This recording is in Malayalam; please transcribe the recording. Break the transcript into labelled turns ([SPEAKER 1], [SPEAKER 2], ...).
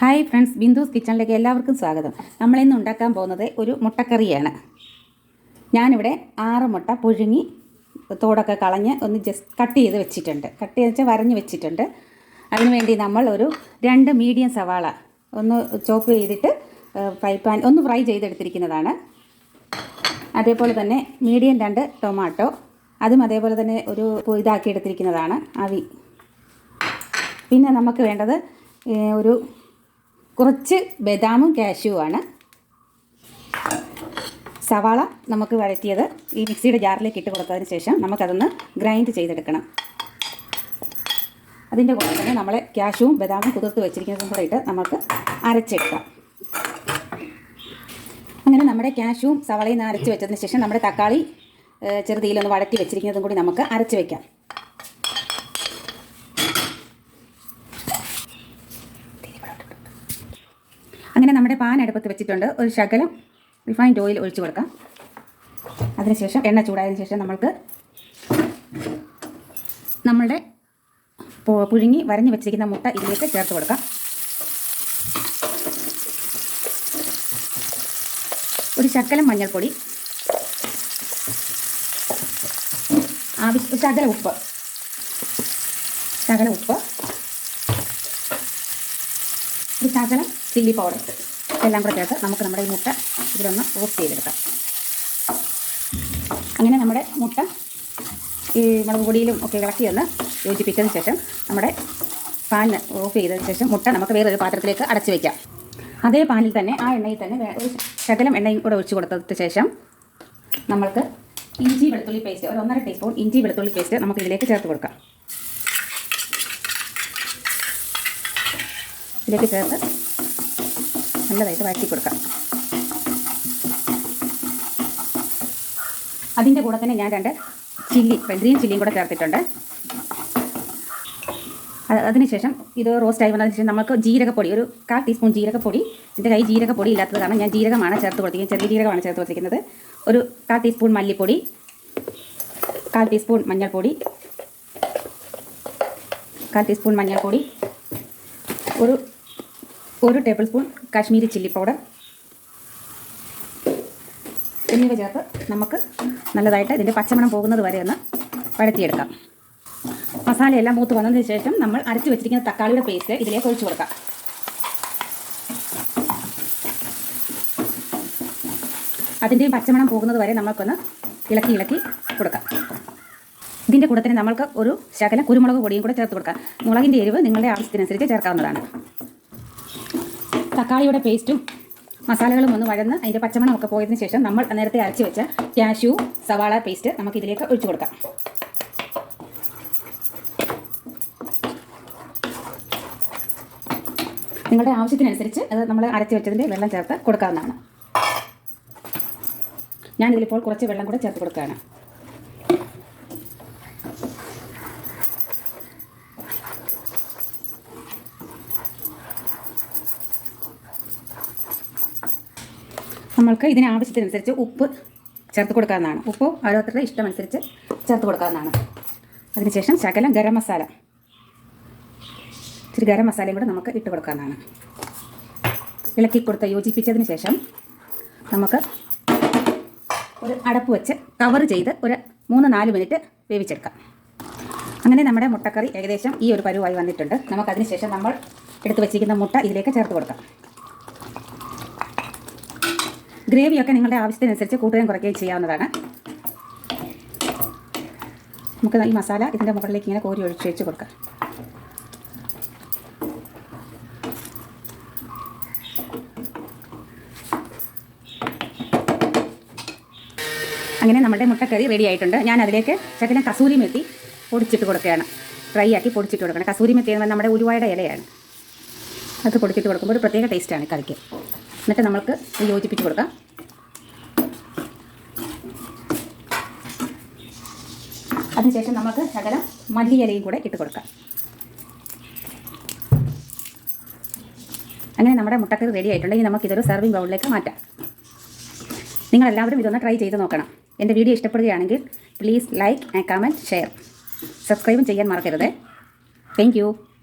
[SPEAKER 1] ഹായ് ഫ്രണ്ട്സ് ബിന്ദുസ് കിച്ചണിലേക്ക് എല്ലാവർക്കും സ്വാഗതം. നമ്മളിന്ന് ഉണ്ടാക്കാൻ പോകുന്നത് ഒരു മുട്ടക്കറിയാണ്. ഞാനിവിടെ ആറ് മുട്ട പുഴുങ്ങി തോടൊക്കെ കളഞ്ഞ് ഒന്ന് ജസ്റ്റ് കട്ട് ചെയ്ത് വെച്ചിട്ടുണ്ട്. കട്ട് ചെയ്ത് വെച്ചാൽ വരഞ്ഞ് വെച്ചിട്ടുണ്ട്. അതിനുവേണ്ടി നമ്മൾ ഒരു രണ്ട് മീഡിയം സവാള ഒന്ന് ചോപ്പ് ചെയ്തിട്ട് ഫ്രൈ പാൻ ഒന്ന് ഫ്രൈ ചെയ്തെടുത്തിരിക്കുന്നതാണ്. അതേപോലെ തന്നെ മീഡിയം രണ്ട് ടൊമാറ്റോ അതും അതേപോലെ തന്നെ ഒരു ഇതാക്കി എടുത്തിരിക്കുന്നതാണ്. അവി പിന്നെ നമുക്ക് വേണ്ടത് ഒരു കുറച്ച് ബദാമും കാഷ്യുവാണ് സവാള നമുക്ക് വഴറ്റിയത് ഈ മിക്സിയുടെ ജാറിലേക്ക് ഇട്ട് കൊടുത്തതിന് ശേഷം നമുക്കതൊന്ന് ഗ്രൈൻഡ് ചെയ്തെടുക്കണം. അതിന്റെ കൂടെ തന്നെ നമ്മൾ ക്യാഷുവും ബദാമും കുതിർത്ത് വെച്ചിരിക്കുന്നതും കൂടെ ഇട്ട് നമുക്ക് അരച്ചെടുക്കാം. അങ്ങനെ നമ്മുടെ ക്യാഷുവും സവാളയും അരച്ച് വെച്ചതിന് ശേഷം നമ്മുടെ തക്കാളി ഏ, ചെറുതീലൊന്ന് വഴറ്റി വെച്ചിരിക്കുന്നതും കൂടി നമുക്ക് അരച്ച് വയ്ക്കാം അങ്ങനെ നമ്മുടെ പാൻ അടുപ്പത്ത് വെച്ചിട്ടുണ്ട്. ഒരു ശകലം റിഫൈൻഡ് ഓയിൽ ഒഴിച്ചു കൊടുക്കാം. അതിനുശേഷം എണ്ണ ചൂടായതിനു ശേഷം നമ്മൾക്ക് നമ്മളുടെ പുഴുങ്ങി വരഞ്ഞു വെച്ചിരിക്കുന്ന മുട്ട ഇതിലേക്ക് ചേർത്ത് കൊടുക്കാം. ഒരു ശകലം മഞ്ഞൾപ്പൊടി. ആവശ്യ ശകല ഉപ്പ്. ശകല ഉപ്പ് ഒരു ശകലം ചില്ലി പൗഡർ എല്ലാം കൂടെ ചേർത്ത് നമുക്ക് നമ്മുടെ ഈ മുട്ട ഇതിലൊന്ന് റോസ്റ്റ് ചെയ്തെടുക്കാം. അങ്ങനെ നമ്മുടെ മുട്ട ഈ മുളക് പൊടിയിലും ഒക്കെ ഇളക്കി ഒന്ന് യോജിപ്പിച്ചതിന് ശേഷം നമ്മുടെ പാൻ ഓഫ് ചെയ്തതിന് ശേഷം മുട്ട നമുക്ക് വേറൊരു പാത്രത്തിലേക്ക് അടച്ചു വയ്ക്കാം അതേ പാനിൽ തന്നെ ആ എണ്ണയിൽ തന്നെ ഒരു ശകലം എണ്ണയും കൂടെ ഒഴിച്ച് കൊടുത്തതിന് ശേഷം നമ്മൾക്ക് ഇഞ്ചി വെളുത്തുള്ളി പേസ്റ്റ് ഒരു ഒന്നര ടീസ്പൂൺ ഇഞ്ചി വെളുത്തുള്ളി പേസ്റ്റ് നമുക്ക് ഇതിലേക്ക് ചേർത്ത് കൊടുക്കാം. ഇതിലേക്ക് ചേർത്ത് നല്ലതായിട്ട് വഴറ്റി കൊടുക്കാം. അതിന്റെ കൂടെ തന്നെ ഞാൻ രണ്ട് ചില്ലി ഗ്രീൻ ചില്ലിയും കൂടെ ചേർത്തിട്ടുണ്ട്. അത് അതിനുശേഷം ഇത് റോസ്റ്റ് ആയി വന്നതിന് ശേഷം നമുക്ക് ജീരകപ്പൊടി ഒരു കാൽ ടീസ്പൂൺ ജീരകപ്പൊടി എന്റെ കൈ ജീരകപ്പൊടി ഇല്ലാത്തത് കാരണം ഞാൻ ജീരകമാണ് ചേർത്ത് കൊടുത്തിരിക്കുന്നത് ചെറിയ ജീരകമാണ് ചേർത്ത് കൊടുത്തിരിക്കുന്നത്. ഒരു കാൽ ടീസ്പൂൺ മല്ലിപ്പൊടി കാൽ ടീസ്പൂൺ മഞ്ഞൾപ്പൊടി കാൽ ടീസ്പൂൺ മഞ്ഞൾപ്പൊടി ഒരു tablespoon Kashmiri chilli powder എന്നിവ ചേർത്ത് നമുക്ക് നല്ലതായിട്ട് ഇതിന്റെ പച്ചമണം പോകുന്നത് വരെ ഒന്ന് വഴത്തിയെടുക്കാം മസാലയെല്ലാം മൂത്ത് വന്നതിന് ശേഷം നമ്മൾ അരച്ച് വെച്ചിരിക്കുന്ന തക്കാളിയുടെ പേസ്റ്റ് ഇതിലേക്ക് ഒഴിച്ചു കൊടുക്കാം. അതിന്റെ പച്ചമണം പോകുന്നത് വരെ നമുക്കൊന്ന് ഇളക്കി ഇളക്കി കൊടുക്കാം. ഇതിന്റെ കൂടെ തന്നെ നമ്മൾക്ക് ഒരു ശകലം കുരുമുളക് പൊടിയും കൂടെ ചേർത്ത് കൊടുക്കാം. മുളകിന്റെ എരിവ് നിങ്ങളുടെ ആവശ്യത്തിനനുസരിച്ച് ചേർക്കാവുന്നതാണ്. തക്കാളിയുടെ പേസ്റ്റും മസാലകളും ഒന്ന് വഴന്ന് അതിന്റെ പച്ചമണം ഒക്കെ പോയതിന് ശേഷം നമ്മൾ നേരത്തെ അരച്ച് വെച്ച കാഷ്യൂ സവാള പേസ്റ്റ് നമുക്ക് ഇതിലേക്ക് ഒഴിച്ചു കൊടുക്കാം. നിങ്ങളുടെ ആവശ്യത്തിനനുസരിച്ച് അത് നമ്മൾ അരച്ച് വെച്ചതിന്റെ വെള്ളം ചേർത്ത് കൊടുക്കാവുന്നതാണ്. ഞാനിതിലിപ്പോൾ കുറച്ച് വെള്ളം കൂടെ ചേർത്ത് കൊടുക്കുകയാണ്. നമ്മൾക്ക് ഇതിന് ആവശ്യത്തിനനുസരിച്ച് ഉപ്പ് ചേർത്ത് കൊടുക്കാവുന്നതാണ്. ഉപ്പ് ഓരോരുത്തരുടെ ഇഷ്ടമനുസരിച്ച് ചേർത്ത് കൊടുക്കാവുന്നതാണ്. അതിനുശേഷം ശകലം ഗരം മസാല. ഇച്ചിരി ഗരം മസാലയും കൂടെ നമുക്ക് ഇട്ട് കൊടുക്കാവുന്നതാണ്. ഇളക്കി കൊടുത്ത് യോജിപ്പിച്ചതിന് ശേഷം നമുക്ക് ഒരു അടപ്പ് വെച്ച് കവർ ചെയ്ത് ഒരു മൂന്ന് നാല് മിനിറ്റ് വേവിച്ചെടുക്കാം. അങ്ങനെ നമ്മുടെ മുട്ടക്കറി ഏകദേശം ഈ ഒരു പരുവായി വന്നിട്ടുണ്ട്. നമുക്കതിന് ശേഷം നമ്മൾ എടുത്ത് വെച്ചിരിക്കുന്ന മുട്ട ഇതിലേക്ക് ചേർത്ത് കൊടുക്കാം. ഗ്രേവിയൊക്കെ നിങ്ങളുടെ ആവശ്യത്തിനനുസരിച്ച് കൂട്ടുകയും കുറയ്ക്കുകയും ചെയ്യാവുന്നതാണ്. നമുക്ക് ഈ മസാല ഇതിന്റെ മുകളിലേക്ക് ഇങ്ങനെ കോരി ഒഴിച്ച് വെച്ച് കൊടുക്കാം. അങ്ങനെ നമ്മുടെ മുട്ടക്കറി റെഡി ആയിട്ടുണ്ട്. ഞാൻ അതിലേക്ക് ശകലം കസൂരി മെത്തി പൊടിച്ചിട്ട് കൊടുക്കുകയാണ്. ഫ്രൈ ആക്കി പൊടിച്ചിട്ട് കൊടുക്കണം കസൂരി മെത്തി എന്ന് നമ്മുടെ ഉരുവായുടെ ഇലയാണ്. അത് പൊടിച്ചിട്ട് കൊടുക്കുമ്പോൾ ഒരു പ്രത്യേക ടേസ്റ്റാണ് കറിക്ക്. എന്നിട്ട് നമ്മൾക്ക് യോജിപ്പിച്ച് കൊടുക്കാം. അതിനുശേഷം നമുക്ക് ശകലം മല്ലിയിലയും കൂടെ ഇട്ട് കൊടുക്കാം. അങ്ങനെ നമ്മുടെ മുട്ടക്കറി റെഡി ആയിട്ടുണ്ടെങ്കിൽ നമുക്ക് നമുക്കിതൊരു സെർവിങ് ബൗളിലേക്ക് മാറ്റാം. നിങ്ങളെല്ലാവരും ഇതൊന്ന് ട്രൈ ചെയ്ത് നോക്കണം. എന്റെ വീഡിയോ ഇഷ്ടപ്പെടുകയാണെങ്കിൽ please like and comment share സബ്സ്ക്രൈബും ചെയ്യാൻ മറക്കരുത്. താങ്ക്